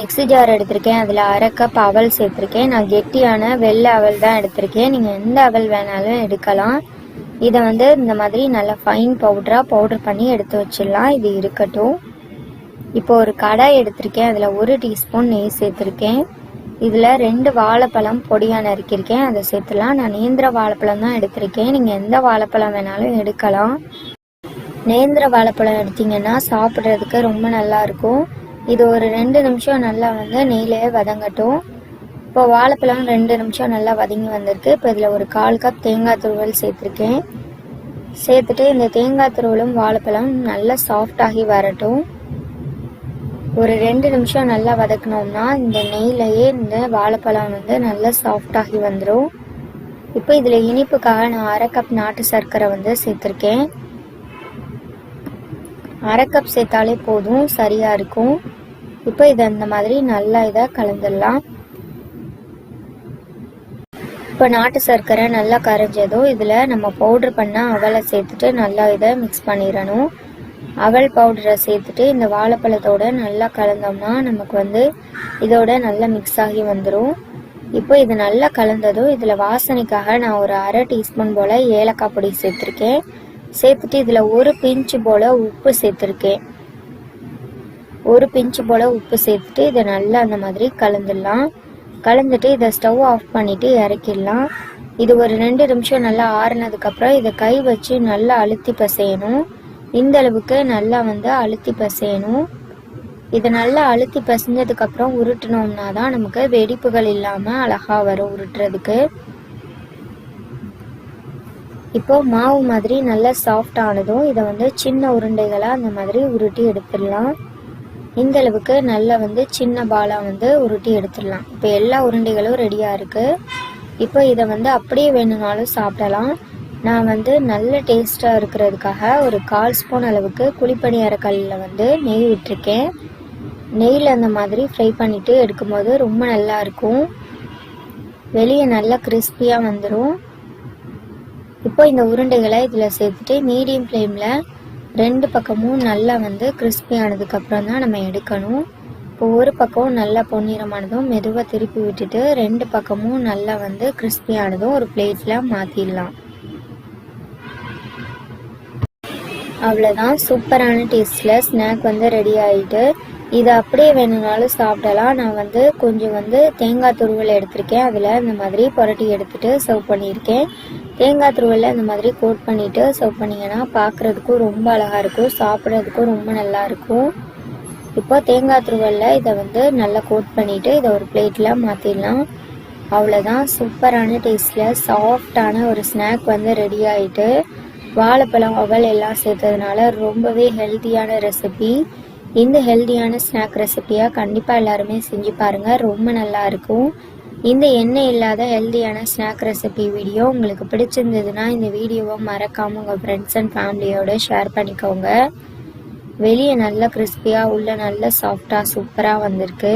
Mixie jar எடுத்திருக்கேன். அதில் அரை கப் அவல் சேர்த்துருக்கேன். நான் கெட்டியான வெள்ளை அவல் தான் எடுத்திருக்கேன். நீங்கள் எந்த அவல் வேணாலும் எடுக்கலாம். இதை வந்து இந்த மாதிரி நல்லா ஃபைன் பவுடராக பவுடர் பண்ணி எடுத்து வச்சிடலாம். இது இருக்கட்டும். இப்போ ஒரு கடாய் எடுத்திருக்கேன். அதில் ஒரு டீஸ்பூன் நெய் சேர்த்துருக்கேன். இதில் ரெண்டு வாழைப்பழம் பொடியாக நறுக்கியிருக்கேன் அதை சேர்த்துலாம் நான் நேந்திர வாழைப்பழம் தான் எடுத்திருக்கேன். நீங்கள் எந்த வாழைப்பழம் வேணாலும் எடுக்கலாம். நேந்திர வாழைப்பழம் எடுத்தீங்கன்னா சாப்பிட்றதுக்கு ரொம்ப நல்லாயிருக்கும் இது ஒரு ரெண்டு நிமிஷம் நல்லா வந்து நெய்யிலே வதங்கட்டும். இப்போ வாழைப்பழம் ரெண்டு நிமிஷம் நல்லா வதங்கி வந்திருக்கு. இப்போ இதில் ஒரு கால் கப் தேங்காய் துருவல் சேர்த்துருக்கேன். சேர்த்துட்டு இந்த தேங்காய் துருவலும் வாழைப்பழம் நல்லா சாஃப்டாகி வரட்டும். ஒரு ரெண்டு நிமிஷம் நல்லா வதக்கினோம்னா இந்த நெய்லையே இந்த வாழைப்பழம் வந்து நல்லா சாஃப்டாகி வந்துடும் இப்போ இதில் இனிப்புக்காக நான் அரை கப் நாட்டு சர்க்கரை வந்து சேர்த்துருக்கேன். அரை கப் சேர்த்தாலே போதும் சரியாக இருக்கும். இப்போ இதை அந்த மாதிரி நல்லா இதை கலந்துடலாம். இப்போ நாட்டு சர்க்கரை நல்லா கரைஞ்சதும் இதில் நம்ம பவுட்ரு பண்ண அவலை சேர்த்துட்டு நல்லா இதை மிக்ஸ் பண்ணிடணும். அவல் பவுடரை சேர்த்துட்டு இந்த வாழைப்பழத்தோட நல்லா கலந்தோம்னா நமக்கு வந்து இதோட நல்லா மிக்ஸ் ஆகி வந்துடும் இப்போ இது நல்லா கலந்ததும் இதில் வாசனைக்காக நான் ஒரு அரை டீஸ்பூன் போல் ஏலக்காய் பொடி சேர்த்துருக்கேன். சேர்த்துட்டு இதில் ஒரு பிஞ்சு போல் உப்பு சேர்த்துருக்கேன். ஒரு பிஞ்சு போல் உப்பு சேர்த்துட்டு இதை நல்லா அந்த மாதிரி கலந்துடலாம். கலந்துட்டு இதை ஸ்டவ் ஆஃப் பண்ணிவிட்டு இறக்கிடலாம். இது ஒரு ரெண்டு நிமிஷம் நல்லா ஆறுனதுக்கப்புறம் இதை கை வச்சு நல்லா அழுத்தி பசையணும். இந்த அளவுக்கு நல்லா வந்து அழுத்தி பசையணும். இதை நல்லா அழுத்தி பசைஞ்சதுக்கப்புறம் உருட்டினோம்னா தான் நமக்கு வெடிப்புகள் இல்லாமல் அழகாக வரும் உருட்டுறதுக்கு. இப்போது மாவு மாதிரி நல்லா சாஃப்ட் ஆனதும் இதை வந்து சின்ன உருண்டைகளாக அந்த மாதிரி உருட்டி எடுத்துடலாம். இந்த அளவுக்கு நல்லா வந்து சின்ன பாலாக வந்து உருட்டி எடுத்துடலாம். இப்போ எல்லா உருண்டைகளும் ரெடியாக இருக்குது இப்போ இதை வந்து அப்படியே வேணும்னாலும் சாப்பிடலாம். நான் வந்து நல்ல டேஸ்ட்டாக இருக்கிறதுக்காக ஒரு கால் ஸ்பூன் அளவுக்கு குழிப்பணியார கல்லில் வந்து நெய் விட்டுருக்கேன். நெய்யில் அந்த மாதிரி ஃப்ரை பண்ணிவிட்டு எடுக்கும்போது ரொம்ப நல்லா இருக்கும். வெளியே நல்லா கிறிஸ்பியாக வந்துடும் இப்போ இந்த உருண்டைகளை இதில் சேர்த்துட்டு மீடியம் ஃப்ளேமில் ரெண்டு பக்கமும் நல்லா வந்து கிறிஸ்பி ஆனதுக்கப்புறம் தான் நம்ம எடுக்கணும். இப்போ ஒரு பக்கம் நல்லா பொன்னிறமானதும் மெதுவாக திருப்பி விட்டுட்டு ரெண்டு பக்கமும் நல்லா வந்து கிறிஸ்பி ஆனதும் ஒரு பிளேட்டில் மாற்றிடலாம் அவ்வளோதான் சூப்பரான டேஸ்ட்டில் ஸ்நாக் வந்து ரெடி ஆகிட்டு இதை அப்படியே வேணும்னாலும் சாப்பிடலாம். நான் வந்து கொஞ்சம் வந்து தேங்காய் துருவல் எடுத்திருக்கேன். அதில் இந்த மாதிரி புரட்டி எடுத்துட்டு சர்வ் பண்ணியிருக்கேன். தேங்காய் துருவலில் இந்த மாதிரி கோட் பண்ணிவிட்டு சர்வ் பண்ணிங்கன்னா பார்க்குறதுக்கும் ரொம்ப அழகாக இருக்கும். சாப்பிட்றதுக்கும் ரொம்ப நல்லா இருக்கும். இப்போ தேங்காய் துருவலில் இதை வந்து நல்லா கோட் பண்ணிவிட்டு இதை ஒரு பிளேட்டில் மாற்றிடலாம் அவ்வளோதான் சூப்பரான டேஸ்ட்டில் சாஃப்டான ஒரு ஸ்நாக் வந்து ரெடி ஆகிட்டு வாழைப்பழம் அவல் எல்லாம் சேர்த்ததுனால ரொம்பவே ஹெல்த்தியான ரெசிபி இந்த ஹெல்த்தியான ஸ்நாக் ரெசிப்பியாக கண்டிப்பாக எல்லாருமே செஞ்சு பாருங்கள் ரொம்ப நல்லா இருக்கும். இந்த எண்ணெய் இல்லாத ஹெல்த்தியான ஸ்நாக் ரெசிபி வீடியோ உங்களுக்கு பிடிச்சிருந்ததுன்னா இந்த வீடியோவை மறக்காமல் உங்கள் ஃப்ரெண்ட்ஸ் அண்ட் ஃபேமிலியோடு ஷேர் பண்ணிக்கோங்க. வெளியே நல்லா கிறிஸ்பியாக உள்ள நல்ல சாஃப்டாக சூப்பராக வந்திருக்கு.